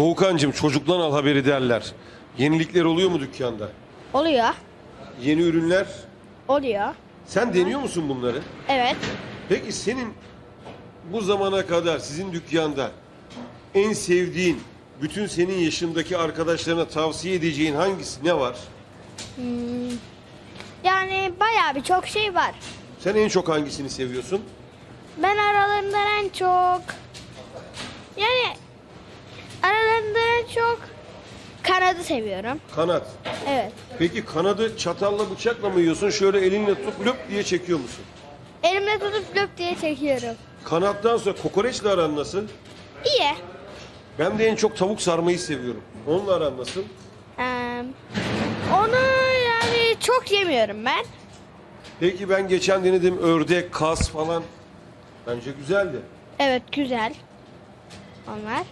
Doğukancığım çocuktan al haberi derler. Yenilikler oluyor mu dükkanda? Oluyor. Yeni ürünler. Oluyor. Sen deniyor musun bunları? Evet. Peki senin bu zamana kadar sizin dükkanda en sevdiğin, bütün senin yaşındaki arkadaşlarına tavsiye edeceğin hangisi? Ne var? Yani bayağı bir çok şey var. Sen en çok hangisini seviyorsun? Ben aralarından en çok yani aralarından en çok kanadı seviyorum. Kanat. Evet. Peki kanadı çatalla bıçakla mı yiyorsun? Şöyle elinle tutup löp diye çekiyor musun? Elimle tutup löp diye çekiyorum. Kanattan sonra kokoreçle aran nasıl? İyi. Ben de en çok tavuk sarmayı seviyorum. Onunla aran nasıl? Ee, onu yani çok yemiyorum ben. Peki ben geçen denedim ördek, kas falan. Bence güzeldi. Evet güzel. Onlar.